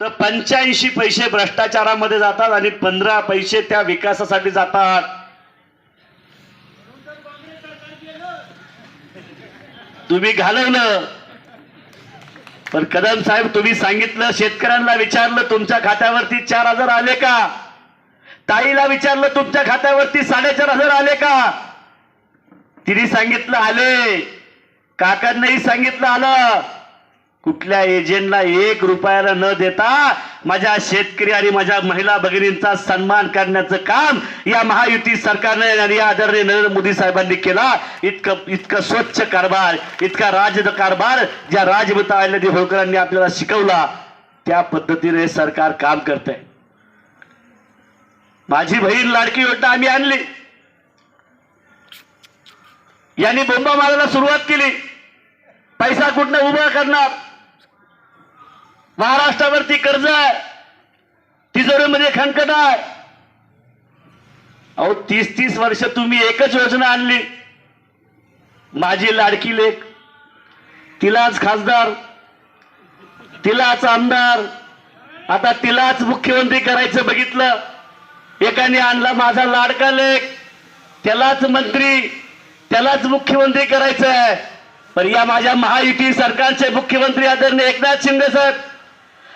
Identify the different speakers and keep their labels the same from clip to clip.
Speaker 1: तर पंच्याऐंशी पैसे भ्रष्टाचारामध्ये जातात आणि पंधरा पैसे त्या विकासासाठी जातात. तुम्ही घालवलं. पण कदम साहेब तुम्ही सांगितलं शेतकऱ्यांना विचारलं तुमच्या खात्यावरती चार हजार आले का? ताईला विचारलं तुमच्या खात्यावरती साडेचार हजार आले का? तिने सांगितलं आले. काकांनाही सांगितलं आलं. कुठल्या एजंटला एक रुपयाला न देता माझ्या शेतकरी आणि माझ्या महिला भगिनींचा सन्मान करण्याचं काम या महायुती सरकारने आणि या आदरणीय नरेंद्र मोदी साहेबांनी केला. इतकं इतकं स्वच्छ कारभार इतका राज कारभार ज्या राजमाता अहिल्यादेवी होळकरांनी आपल्याला शिकवला त्या पद्धतीने सरकार काम करतंय. माझी बहीण लाडकी योजना आम्ही आणली. यांनी बोंबा मारायला सुरुवात केली. पैसा कुठनं उभा करणार? महाराष्ट्रावरती कर्ज आहे. तिजोरीमध्ये खणखट आहे. अहो तीस तीस वर्ष तुम्ही एकच योजना आणली. माझी लाडकी लेख. तिलाच खासदार. तिलाच आमदार. आता तिलाच मुख्यमंत्री करायचं बघितलं. एकाने आणला माझा लाडका लेख. त्यालाच मंत्री. त्यालाच मुख्यमंत्री करायचं आहे पण या माझ्या महायुती सरकारचे मुख्यमंत्री आदरणीय एकनाथ शिंदे साहेब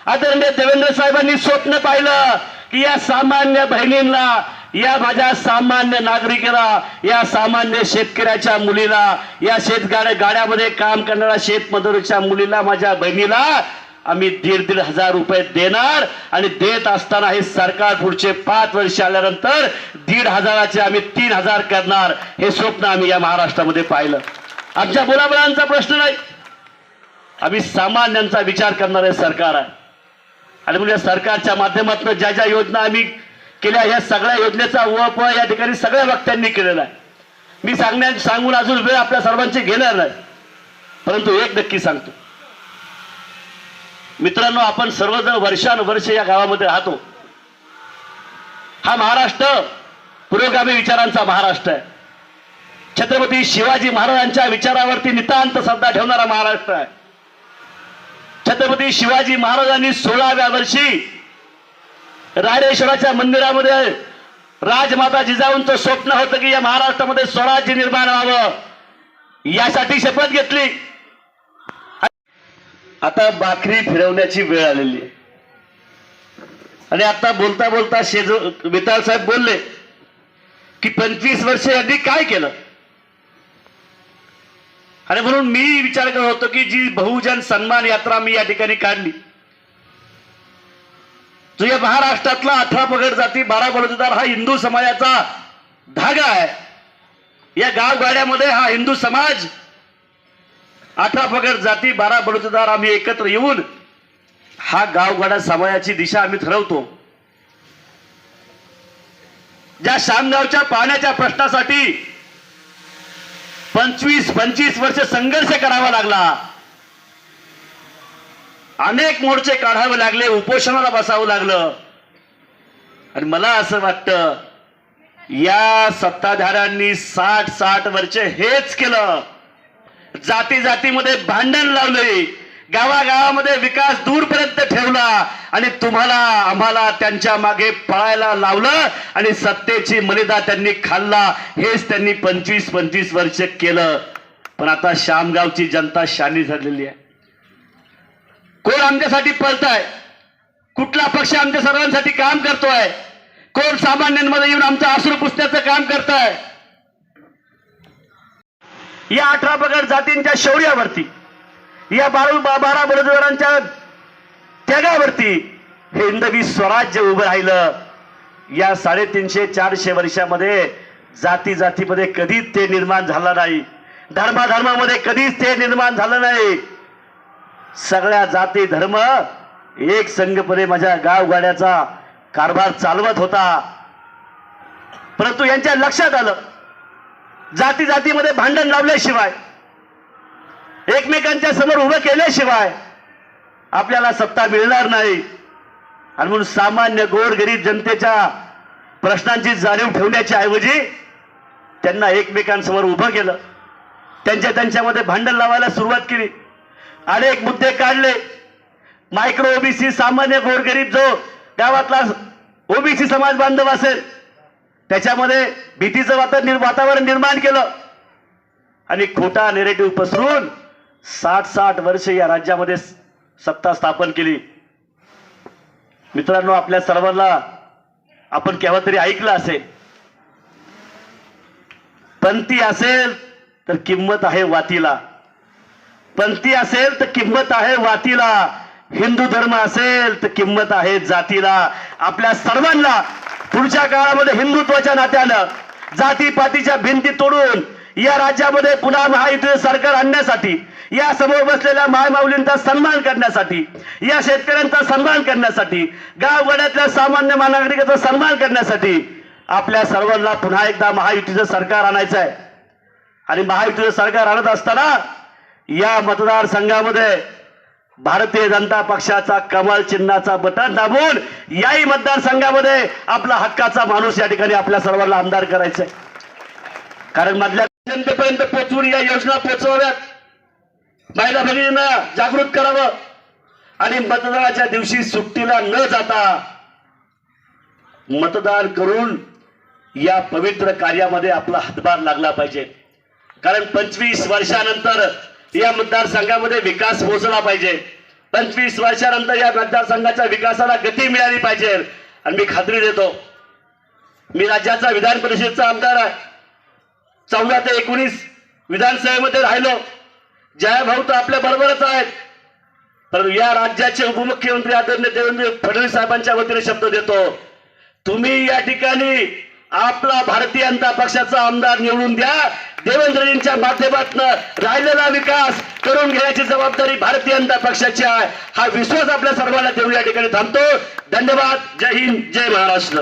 Speaker 1: आदरणीय देवेंद्र साहेबांनी स्वप्न पाहिलं की या सामान्य बहिणींना या माझ्या सामान्य नागरिकाला या सामान्य शेतकऱ्याच्या मुलीला या शेतगाड्या गाड्यामध्ये काम करणाऱ्या शेतमजुरीच्या मुलीला माझ्या बहिणीला आम्ही दीड दीड हजार रुपये देणार आणि देत असताना हे सरकार पुढचे पाच वर्ष आल्यानंतर दीड हजाराचे आम्ही तीन हजार करणार हे स्वप्न आम्ही या महाराष्ट्रामध्ये पाहिलं. आमच्या मुलामुलांचा प्रश्न नाही. आम्ही सामान्यांचा विचार करणारे सरकार आहे. आणि म्हणजे सरकारच्या माध्यमातून ज्या ज्या योजना आम्ही केल्या या सगळ्या योजनेचा व या ठिकाणी सगळ्या वक्त्यांनी केलेला आहे. मी सांगण्या सांगून अजून वेळ आपल्या सर्वांची घेणार नाही परंतु एक नक्की सांगतो. मित्रांनो आपण सर्वजण वर्षानुवर्ष या गावामध्ये राहतो. हा महाराष्ट्र पुरोगामी विचारांचा महाराष्ट्र आहे. छत्रपती शिवाजी महाराजांच्या विचारावरती नितांत श्रद्धा ठेवणारा महाराष्ट्र आहे. छत्रपती शिवाजी महाराजांनी सोळाव्या वर्षी रायरेश्वराच्या मंदिरामध्ये राजमाता जिजाऊंचं स्वप्न होतं की या महाराष्ट्रामध्ये स्वराज्य निर्माण व्हावं यासाठी शपथ घेतली. आता बाकरी फिरवण्याची वेळ आलेली आहे. आणि आता बोलता बोलता शेजू मिताल साहेब बोलले की पंचवीस वर्षे आधी काय केलं? आणि म्हणून मी विचार करत होतो की जी बहुजन सन्मान यात्रा मी या ठिकाणी काढली. जो या महाराष्ट्रातला अठरा पगड जाती बारा बलुतेदार हा हिंदू समाजाचा धागा आहे. या गावगाड्यामध्ये हा हिंदू समाज अठरा पगड जाती बारा बलुतेदार आम्ही एकत्र येऊन हा गावगाडा समाजाची दिशा आम्ही ठरवतो. ज्या शामगावच्या पाण्याच्या प्रश्नासाठी पंचवीस पंचवीस वर्ष संघर्ष करावा लागला. अनेक मोर्चे काढावे लागले उपोषणाला बसावं लागलं. आणि मला असं वाटतं या सत्ताधाऱ्यांनी साठ साठ वर्ष हेच केलं. जाती जातीमध्ये भांडण लावले गावागावामध्ये विकास दूरपर्यंत ठेवला आणि तुम्हाला आम्हाला त्यांच्या मागे पळायला लावलं आणि सत्तेची मर्यादा त्यांनी खाल्ला. हेच त्यांनी पंचवीस पंचवीस वर्ष केलं. पण आता शामगावची जनता शानी झालेली आहे. कोण आमच्यासाठी पळताय? कुठला पक्ष आमच्या सर्वांसाठी काम करतोय? कोण सामान्यांमध्ये येऊन आमचं आसरू पुसण्याचं काम करताय? या अठरा पगड जातींच्या शौर्यावरती या बारा बारा बलुतेदारांच्या त्यागावरती हे हिंदवी स्वराज्य उभं राहिलं. या साडेतीनशे चारशे वर्षामध्ये जाती जातीमध्ये कधीच ते निर्माण झालं नाही. धर्माधर्मामध्ये कधीच ते निर्माण झालं नाही. सगळ्या जाती धर्म एक संघपणे माझ्या गावगाड्याचा कारभार चालवत होता. परंतु यांच्या लक्षात आलं. जाती जातीमध्ये भांडण लावल्याशिवाय एकमेकांच्या समोर उभं केल्याशिवाय आपल्याला सत्ता मिळणार नाही. आणि म्हणून सामान्य गोरगरीब जनतेच्या प्रश्नांची जाणीव ठेवण्याच्या ऐवजी त्यांना एकमेकांसमोर उभं केलं. त्यांच्या त्यांच्यामध्ये भांडण लावायला सुरुवात केली. अनेक मुद्दे काढले. मायक्रो ओबीसी सामान्य गोरगरीब जो गावातला ओबीसी समाज बांधव असेल त्याच्यामध्ये भीतीचं वातावरण निर्माण केलं. आणि खोटा नेरेटिव्ह पसरून साठ साठ वर्ष या राज्यामध्ये सत्ता स्थापन केली. मित्रांनो आपल्या सर्वांना आपण केव्हा तरी ऐकलं असेल पंथी असेल तर किंमत आहे वातीला. पंथी असेल तर किंमत आहे वातीला. हिंदू धर्म असेल तर किंमत आहे जातीला. आपल्या सर्वांना पुढच्या काळामध्ये हिंदुत्वाच्या नात्यानं जातीपातीच्या भिंती तोडून या राज्यामध्ये पुन्हा महायुतीचं सरकार आणण्यासाठी या समोर बसलेल्या मायमाऊलींचा सन्मान करण्यासाठी या शेतकऱ्यांचा सन्मान करण्यासाठी गावगड्यातल्या सामान्य नागरिकाचा सन्मान करण्यासाठी आपल्या सर्वांना पुन्हा एकदा महायुतीचं सरकार आणायचं आहे आणि महायुतीचं सरकार आणत असताना या मतदारसंघामध्ये भारतीय जनता पक्षाचा कमल चिन्हाचा बटन दाबून याही मतदारसंघामध्ये आपला हक्काचा माणूस या ठिकाणी आपल्या सर्वांना आमदार करायचंय. कारण मधल्या जनतेपर्यंत पोहोचवून या योजना पोहोचवाव्यात. महिला भगिनींना जागृत करावं. आणि मतदानाच्या दिवशी सुट्टीला न जाता मतदान करून या पवित्र कार्यामध्ये आपला हातभार लागला पाहिजे. कारण पंचवीस वर्षानंतर या मतदारसंघामध्ये विकास पोहोचला पाहिजे. पंचवीस वर्षानंतर या मतदारसंघाच्या विकासाला गती मिळाली पाहिजे. आणि मी खात्री देतो मी राज्याचा विधान परिषदेचा आमदार आहे. चौदा ते एकोणीस विधानसभेमध्ये राहिलो. जयभाऊ तर आपल्या बरोबरच आहेत. परंतु या राज्याचे उपमुख्यमंत्री आदरणीय देवेंद्र फडणवीस साहेबांच्या वतीने शब्द देतो. तुम्ही या ठिकाणी आपला भारतीय जनता पक्षाचा आमदार निवडून द्या. देवेंद्रजींच्या माध्यमातून राहिलेला विकास करून घेण्याची जबाबदारी भारतीय जनता पक्षाची आहे. हा विश्वास आपल्या सर्वांना देऊन या ठिकाणी थांबतो. धन्यवाद. जय हिंद. जय महाराष्ट्र.